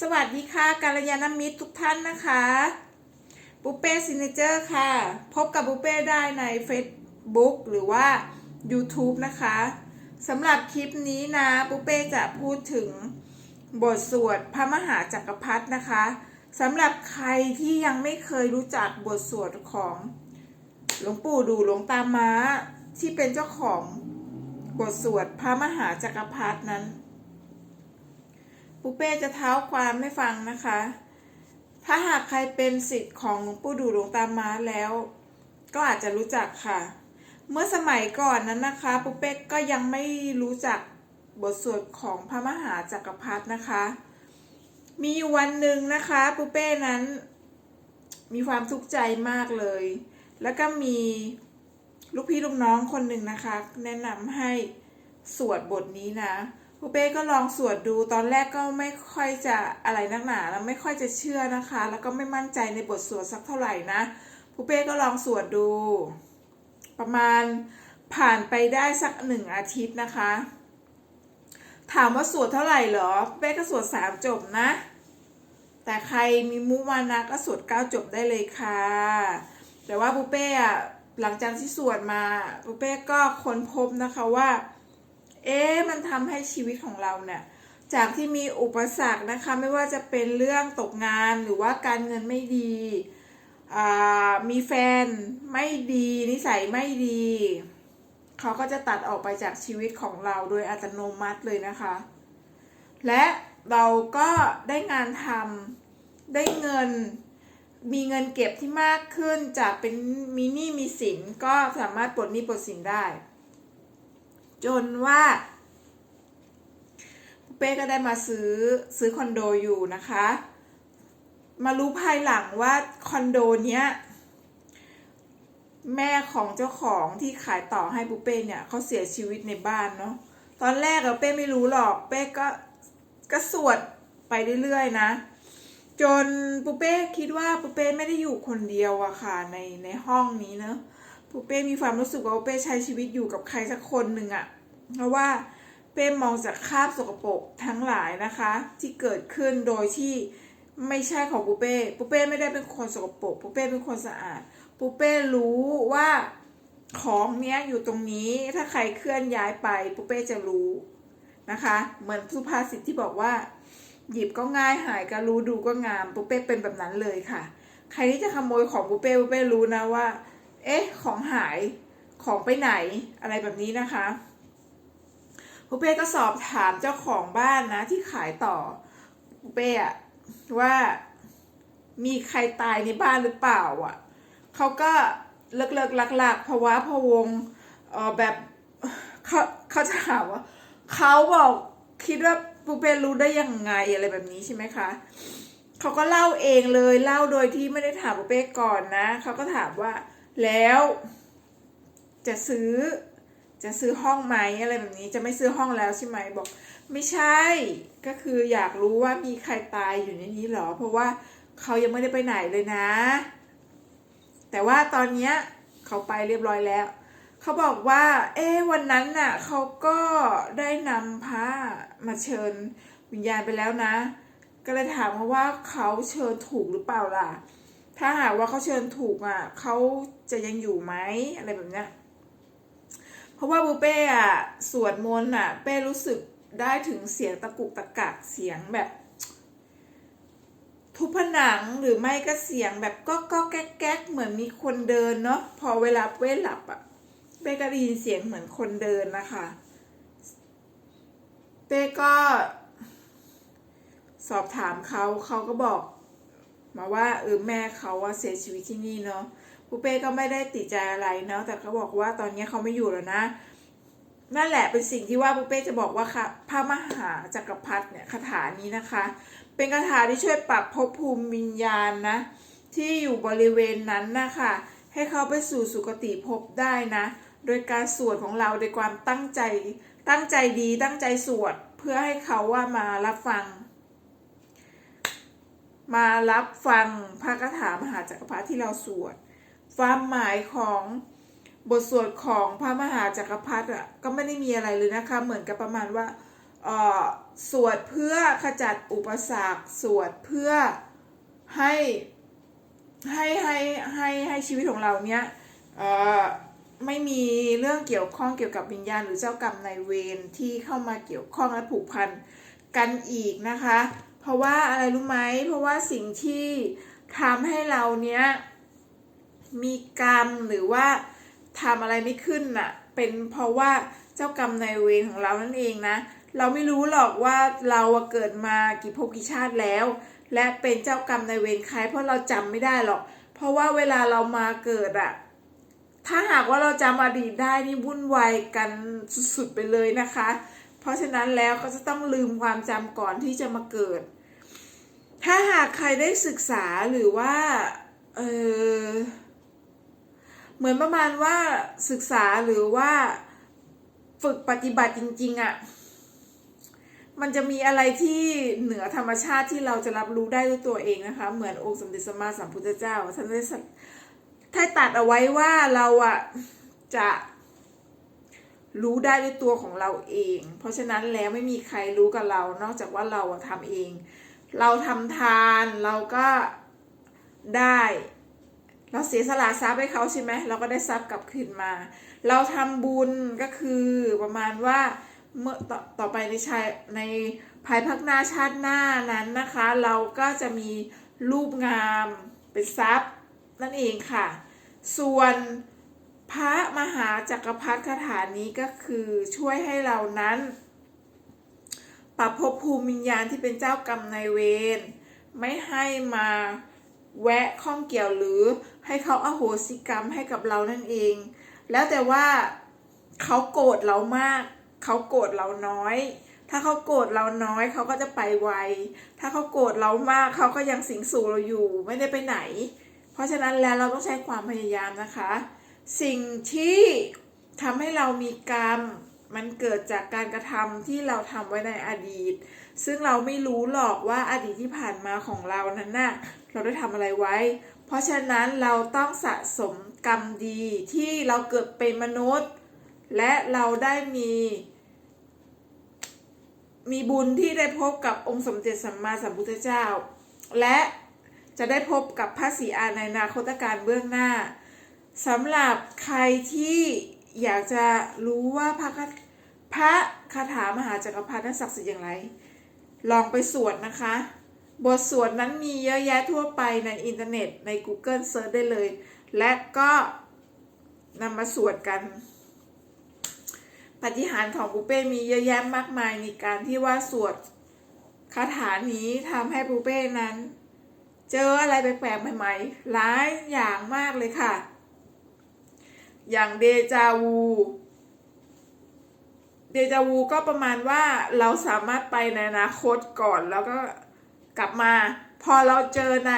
สวัสดีค่ะการยานมิตรทุกท่านนะคะบุเป้ซินเจอร์ค่ะ พบกับบุเป้ได้ใน Facebook หรือว่า YouTube นะคะสำหรับคลิปนี้นะบุเป้จะพูดถึงบทสวดพระมหาจักรพรรดินะคะสำหรับใครที่ยังไม่เคยรู้จักบทสวดของหลวงปู่ดูหลวงตาม้าที่เป็นเจ้าของบทสวดพระมหาจักรพรรดินั้น ปุเป้จะเท้าความให้ฟังนะคะ ถ้าหากใครเป็นสิทธิ์ของหลวงปู่ดูหลวงตามาแล้ว ก็อาจจะรู้จักค่ะ เมื่อสมัยก่อนนั้นนะคะปุเป้ก็ยังไม่รู้จักบทสวดของพระมหาจักรพรรดินะคะ มีอยู่วันหนึ่งนะคะปุเป้นั้น มีความทุกข์ใจมากเลย แล้วก็มีลูกพี่ลูกน้องคนหนึ่งนะคะ แนะนำให้สวดบทนี้นะ ปูเป้ก็ลองสวดดูตอนแรกก็ไม่ค่อยจะอะไรนักหนาแล้วไม่ค่อยจะเชื่อนะคะ แล้วก็ไม่มั่นใจในบทสวดสักเท่าไหร่นะปูเป้ก็ลองสวดดู ประมาณผ่านไปได้สักหนึ่งอาทิตย์นะคะ ถามว่าสวดเท่าไหร่เหรอปูเป้ก็สวดสามจบนะ แต่ใครมีมุมานะก็สวดเก้าจบได้เลยค่ะ แต่ว่าปูเป้อะหลังจากที่สวดมาปูเป้ก็ค้นพบนะคะว่า เอ๊ะมันทำให้ชีวิตของเราเนี่ยจากที่มีอุปสรรคนะคะ ไม่ว่าจะเป็นเรื่องตกงานหรือว่าการเงินไม่ดีอ่ามีแฟนไม่ดีนิสัยไม่ดี เขาก็จะตัดออกไปจากชีวิตของเราโดยอัตโนมัติเลยนะคะ และเราก็ได้งานทำได้เงินมีเงินเก็บที่มากขึ้นจากเป็นมีหนี้มีสินก็สามารถปลดหนี้ปลดสินได้ จนว่าเป้ก็ได้มาซื้อซื้อคอนโดอยู่นะคะ มารู้ภายหลังว่าคอนโดเนี้ยแม่ของเจ้าของที่ขายต่อให้ปุเป้เนี่ยเขาเสียชีวิตในบ้านเนาะตอนแรกอะเป้ไม่รู้หรอกเป้ก็ก็สวดไปเรื่อยๆนะ จนปุเป้คิดว่าปุเป้ไม่ได้อยู่คนเดียวอะค่ะในในห้องนี้เนอะปูเป้มีความรู้สึกว่าเป้ใช้ชีวิตอยู่กับใครสักคนหนึ่งอะ เพราะว่าเป้มองจากคราบสกปรกทั้งหลายนะคะ ที่เกิดขึ้นโดยที่ไม่ใช่ของปูเป้ปูเป้ไม่ได้เป็นคนสกปรกปูเป้เป็นคนสะอาดปูเป้รู้ว่าของเนี้ยอยู่ตรงนี้ถ้าใครเคลื่อนย้ายไปปูเป้จะรู้นะคะ เหมือนสุภาษิตที่บอกว่า หยิบก็ง่ายหายก็รู้ดูก็งามปูเป้เป็นแบบนั้นเลยค่ะ ใครที่จะขโมยของปูเป้ปูเป้รู้นะว่า เอ๊ะ ของหายของไปไหนอะไรแบบนี้นะคะ ปูเป้ก็สอบถามเจ้าของบ้านนะ ที่ขายต่อปูเป้อะว่ามีใครตายในบ้านหรือเปล่าอะเขาก็เลิกเลิกลักลักภาวะพะวงเออแบบเขาเขาจะถามว่าเขาบอกคิดว่าปูเป้รู้ได้ยังไงอะไรแบบนี้ใช่ไหมคะเขาก็เล่าเองเลยเล่าโดยที่ไม่ได้ถามปูเป้ก่อนนะเขาก็ถามว่าแล้วจะซื้อ จะซื้อห้องไหมอะไรแบบนี้จะไม่ซื้อห้องแล้วใช่ไหมบอก ไม่ใช่ก็คืออยากรู้ว่ามีใครตายอยู่ในนี้หรอ เพราะว่าเขายังไม่ได้ไปไหนเลยนะ แต่ว่าตอนเนี้ยเขาไปเรียบร้อยแล้ว เขาบอกว่า เอ๊วันนั้นน่ะเขาก็ได้นำพระมาเชิญวิญญาณไปแล้วนะ ก็เลยถามเขาว่าเขาเชิญถูกหรือเปล่าล่ะ ถ้าหากว่าเขาเชิญถูกอะเขาจะยังอยู่ไหมอะไรแบบเนี้ย เพราะว่าบูเป้อะสวดมนต์อะเป้รู้สึกได้ถึงเสียงตะกุกตะกักเสียงแบบ ทุบผนังหรือไม่ก็เสียงแบบก็ก็แก๊กแก๊กเหมือนมีคนเดินเนาะพอเวลาเป้หลับอะเป้ก็ได้ยินเสียงเหมือนคนเดินนะคะเป้ก็ สอบถามเขาเขาก็บอกมาว่าเออแม่เขาว่าเสียชีวิตที่นี่เนาะ ปูเป้ก็ไม่ได้ติดใจอะไรเนาะแต่เขาบอกว่าตอนนี้เขาไม่อยู่แล้วนะ นั่นแหละเป็นสิ่งที่ว่าปูเป้จะบอกว่าค่ะพระมหาจักรพรรดิเนี่ยคาถานี้นะคะ เป็นคาถาที่ช่วยปรับภพภูมิวิญญาณนะ ที่อยู่บริเวณนั้นนะคะให้เขาไปสู่สุคติภพได้นะ โดยการสวดของเราโดยความตั้งใจตั้งใจดีตั้งใจสวดเพื่อให้เขาว่ามารับฟัง มารับฟังพระคาถามหาจักรพรรดิที่เราสวด ความหมายของบทสวดของพระมหาจักรพรรดิอะก็ไม่ได้มีอะไรเลยนะคะ เหมือนกับประมาณว่าสวดเพื่อขจัดอุปสรรคสวดเพื่อให้ให้ให้ให้ให้ชีวิตของเราเนี้ยไม่มีเรื่องเกี่ยวข้องเกี่ยวกับวิญญาณหรือเจ้ากรรมนายเวรที่เข้ามาเกี่ยวข้องและผูกพันกันอีกนะคะ เพราะว่าอะไรรู้ไหมเพราะว่าสิ่งที่ทำให้เราเนี้ย มีกรรมหรือว่าทำอะไรไม่ขึ้นน่ะ เป็นเพราะว่าเจ้ากรรมนายเวรของเรานั่นเองนะ เราไม่รู้หรอกว่าเราเกิดมากี่ภพกี่ชาติแล้ว และเป็นเจ้ากรรมนายเวรใครเพราะเราจำไม่ได้หรอก เพราะว่าเวลาเรามาเกิดอะถ้าหากว่าเราจำอดีตได้นี่วุ่นวายกันสุดๆไปเลยนะคะ เพราะฉะนั้นแล้วก็จะต้องลืมความจำก่อนที่จะมาเกิด ถ้าหากใครได้ศึกษาหรือว่าเออ เหมือนประมาณว่าศึกษาหรือว่าฝึกปฏิบัติจริง ๆอะ่ะมันจะมีอะไรที่เหนือธรรมชาติที่เราจะรับรู้ได้ด้วยตัวเองนะคะ เหมือนองค์สมเด็จสมมาสัมพุทธเจ้าท่านได้ท่านตัดเอาไว้ว่าเราอะจะรู้ได้ด้วยตัวของเราเอง เพราะฉะนั้นแล้วไม่มีใครรู้กับเรา นอกจากว่าเราอะทำเอง เราทำทานเราก็ได้ เราเสียสละทรัพย์ให้เขาใช่ไหมเราก็ได้ทรัพย์กลับคืนมา เราทำบุญก็คือประมาณว่าเมื่อต่อต่อไปในชายในภายภาคหน้าชาติหน้านั้นนะคะ เราก็จะมีรูปงามเป็นทรัพย์นั่นเองค่ะ ส่วนพระมหาจักรพรรดิคาถานี้ก็คือช่วยให้เรานั้น ปรับภพภูมิวิญญาณที่เป็นเจ้ากรรมนายเวรไม่ให้มา แวะข้องเกี่ยวหรือให้เขาอาโหสิกรรมให้กับเรานั่นเอง แล้วแต่ว่าเขาโกรธเรามาก เขาโกรธเราน้อย ถ้าเขาโกรธเราน้อยเขาก็จะไปไว ถ้าเขาโกรธเรามากเขาก็ยังสิงสู่เราอยู่ไม่ได้ไปไหน เพราะฉะนั้นแล้วเราต้องใช้ความพยายามนะคะ สิ่งที่ทำให้เรามีกรรมมันเกิดจากการกระทำที่เราทำไว้ในอดีต ซึ่งเราไม่รู้หรอกว่าอดีตที่ผ่านมาของเรานั้นน่ะเราได้ทำอะไรไว้ เพราะฉะนั้นเราต้องสะสมกรรมดีที่เราเกิดเป็นมนุษย์ และเราได้มี มีบุญที่ได้พบกับองค์สมเด็จสัมมาสัมพุทธเจ้า และจะได้พบกับพระศรีอานในนาคตการเบื้องหน้าสำหรับใครที่อยากจะรู้ว่าพระคาพระคาถามหาจักรพรรดินั้นศักดิ์สิทธิ์อย่างไร ลองไปสวดนะคะ บทสวดนั้นมีเยอะแยะทั่วไปในอินเทอร์เน็ตใน Google เซิร์ชได้เลย และก็นำมาสวดกัน ปฏิหารของปูเป้มีเยอะแยะมากมายในการที่ว่าสวดคาถานี้ทำให้ปูเป้นั้น เจออะไรแปลกๆใหม่ๆหลายอย่างมากเลยค่ะ อย่างเดจาวู เดจาวูก็ประมาณว่าเราสามารถไปในอนาคตก่อนแล้วก็กลับมา พอเราเจอใน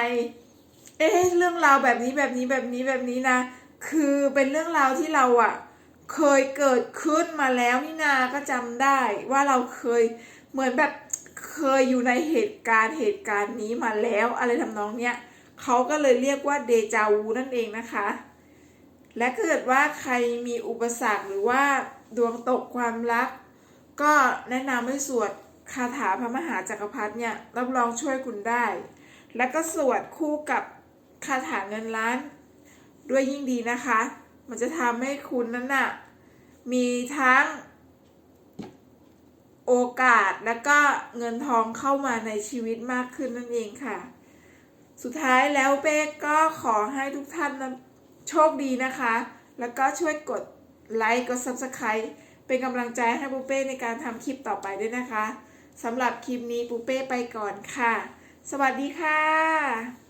เอ๊ะเรื่องราวแบบนี้แบบนี้แบบนี้แบบนี้นะ คือเป็นเรื่องราวที่เราอะเคยเกิดขึ้นมาแล้วนี่นาก็จำได้ว่าเราเคยเหมือนแบบเคยอยู่ในเหตุการณ์เหตุการณ์นี้มาแล้วอะไรทำนองเนี้ยเขาก็เลยเรียกว่าเดจาวูนั่นเองนะคะ และถ้าเกิดว่าใครมีอุปสรรคหรือว่า ดวงตกความรัก ก็แนะนำให้สวดคาถาพระมหาจักรพรรดิเนี่ยรับรองช่วยคุณได้ และก็สวดคู่กับคาถาเงินล้าน ด้วยยิ่งดีนะคะ มันจะทำให้คุณนั้นน่ะมีทั้งโอกาสและก็เงินทองเข้ามาในชีวิตมากขึ้นนั่นเองค่ะ สุดท้ายแล้วเป้ก็ขอให้ทุกท่านโชคดีนะคะ แล้วก็ช่วยกด ไลค์กด Subscribe เป็นกำลังใจให้ปูเป้ในการทำคลิปต่อไปด้วยนะคะสำหรับคลิปนี้ปูเป้ไปก่อนค่ะ สวัสดีค่ะ